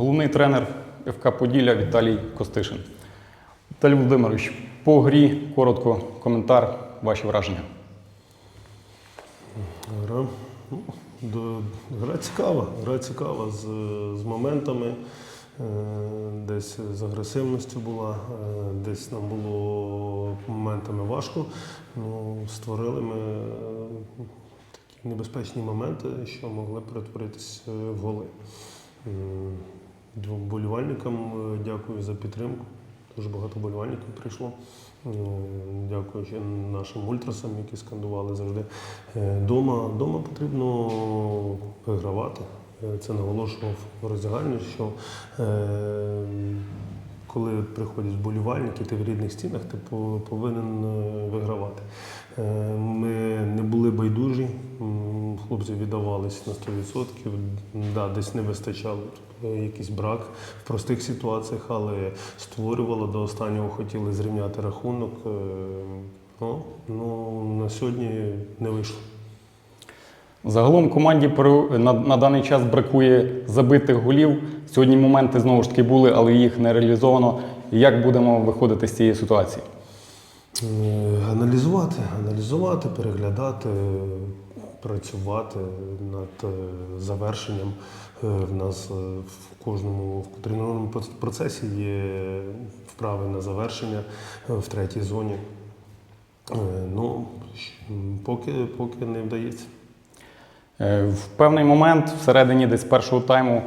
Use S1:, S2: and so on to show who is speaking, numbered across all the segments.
S1: головний тренер ФК Поділля Віталій Костишин. Віталій Володимирович, по грі коротко коментар, ваші враження.
S2: Гра, ну, гра цікава, гра цікава з, з моментами, е, десь з агресивністю була, е, десь нам було моментами важко. Ну, створили ми е, такі небезпечні моменти, що могли перетворитись е, в голи. Двом болівальникам е, дякую за підтримку. Дуже багато болівальників прийшло. Дякуючи нашим ультрасам, які скандували завжди. Е, Дома, дома потрібно вигравати. Е, Це наголошував в роздягальні, що е, коли приходять вболівальники, ти в рідних стінах, ти повинен е, вигравати. Е, Ми не були байдужі, хлопці віддавались на 100%. Да, десь не вистачало е, якийсь брак в простих ситуаціях, але створювало до останнього, хотіли зрівняти рахунок. Ну, ну, на сьогодні не вийшло.
S1: Загалом команді на, даний час бракує забитих голів. Сьогодні моменти знову ж таки були, але їх не реалізовано. Як будемо виходити з цієї ситуації?
S2: Е, Аналізувати, аналізувати, переглядати, працювати над е, завершенням. Е, В нас в кожному в тренувальному процесі є вправи на завершення в третій зоні. Ну, поки, поки не вдається.
S1: Е, В певний момент, всередині десь першого тайму,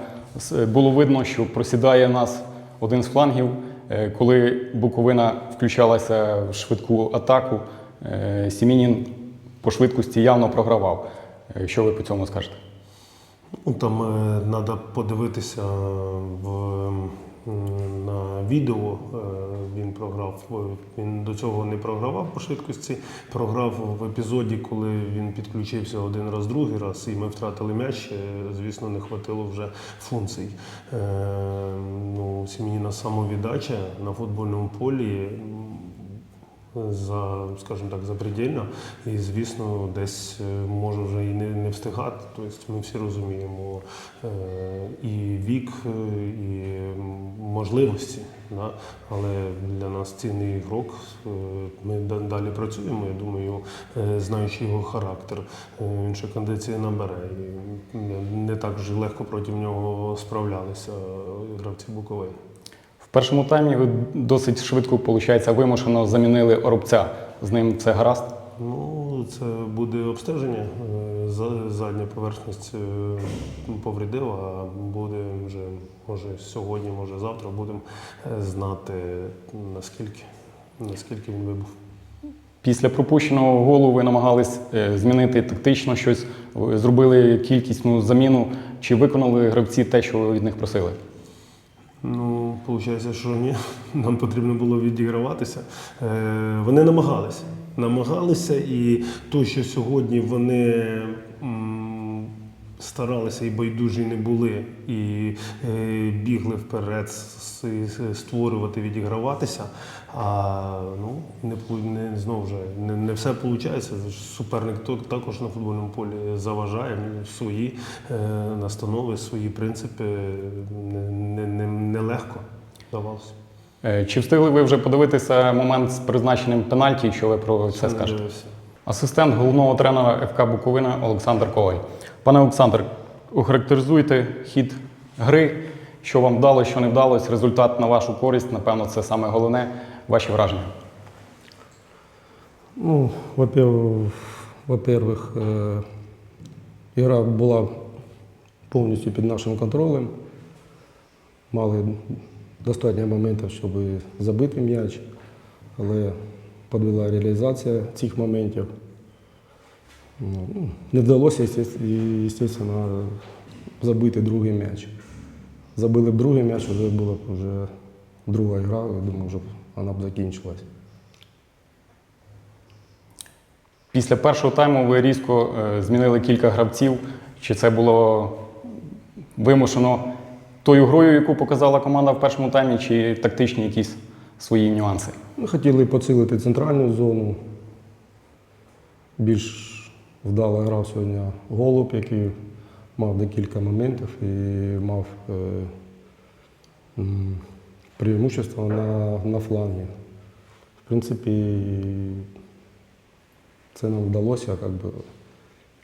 S1: було видно, що просідає нас один з флангів. Е, Коли Буковина включалася в швидку атаку, е, Сімінін по швидкості явно програвав. Е, Що ви по цьому скажете?
S2: Ну, там треба подивитися в, на відео. Програв. Він до цього не програвав по швидкості. Програв в епізоді, коли він підключився один раз, другий раз, і ми втратили м'яч. Е, Звісно, не хватило вже функцій. Е, Ну, Сім'їна самовіддача на футбольному полі. За, скажімо так, запредельно. І, звісно, десь е, може вже і не, не встигати. Тобто ми всі розуміємо е, і вік, е, і можливості. Да? Але для нас цінний ігрок. Ми далі працюємо. Я думаю, знаючи його характер, він ще кондиції набере. І не- так вже легко проти нього справлялися гравці Буковини.
S1: Першому таймі ви досить швидко, виходить, вимушено замінили Оробця. З ним це гаразд.
S2: Ну, це буде обстеження. Е, Задня поверхність е, повредила, а буде вже, може, сьогодні, може завтра будемо е, знати, наскільки, наскільки він вибув.
S1: Після пропущеного голу ви намагались змінити тактично щось, зробили кількісну заміну. Чи виконали гравці те, що ви від них просили?
S2: Ну, виходить, що ні. Нам потрібно було відіграватися. Е, вони намагалися. Намагалися, і то, що сьогодні вони старалися і байдужі не були, і е, бігли вперед, створювати, відіграватися. А ну, не, не, знову ж, не, не все виходить. Суперник також на футбольному полі заважає свої е, настанови, свої принципи. Не, не, не, нелегко давалося.
S1: Е, Чи встигли ви вже подивитися момент з призначенням пенальті? Що ви про це скажете? Асистент головного тренера ФК Буковина Олександр Коваль. Пане Олександр, охарактеризуйте хід гри, що вам вдалося, що не вдалося, результат на вашу користь, напевно, це саме головне. Ваші враження.
S3: Ну, во-первых, во-первых, э, игра була повністю під нашим контролем. Мали достатньо моментів, щоб забити м'яч, але подвела реалізація цих моментів. Ну, не вдалося, звісно, забити другий м'яч. Забили б другий м'яч, вже була б вже друга гра, я думаю, вже вона б закінчилась.
S1: Після першого тайму ви різко е, змінили кілька гравців. Чи це було вимушено тою грою, яку показала команда в першому таймі, чи тактичні якісь свої нюанси?
S3: Ми хотіли поцілити центральну зону. Більш вдало грав сьогодні голуб, який мав декілька моментів і мав е, преимущество на, на фланге. В принципі, це нам вдалося. Как би.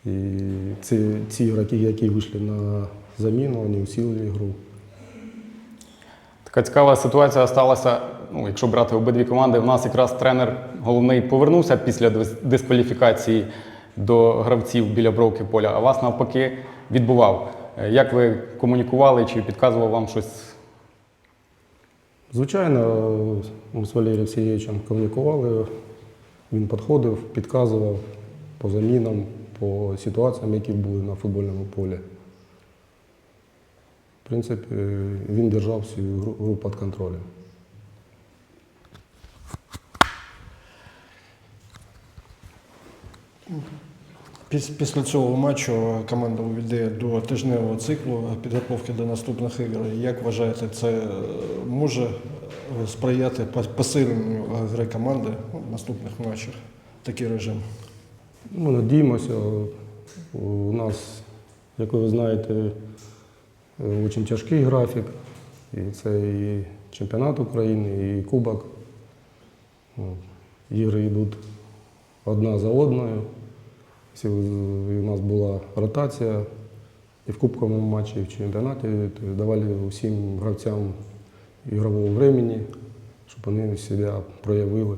S3: І ці, ці ігроки, які вийшли на заміну, вони усилили гру.
S1: Така цікава ситуація сталася. Ну, якщо брати обидві команди, в нас якраз тренер головний повернувся після дискваліфікації до гравців біля бровки поля, а вас навпаки відбував. Е, Як ви комунікували чи підказував вам щось?
S3: Звичайно, ми з Валерієм Сергійовичем комунікували. Він підходив, підказував по замінам, по ситуаціям, які були на футбольному полі. В принципі, він держав всю гру, під контролем.
S4: Піс- Після цього матчу команда увійде до тижневого циклу підготовки до наступних ігор. Як вважаєте, це е, може е, сприяти по- посиленню е, гри команди в наступних матчах? Такий режим.
S3: Ми надіємося. У нас, як ви знаєте, дуже тяжкий графік. І це і чемпіонат України, і Кубок. Ігри йдуть одна за одною. Всі- У нас була ротація і в кубковому матчі, і в чемпіонаті. Тобто давали усім гравцям ігрового времени, щоб вони себе проявили.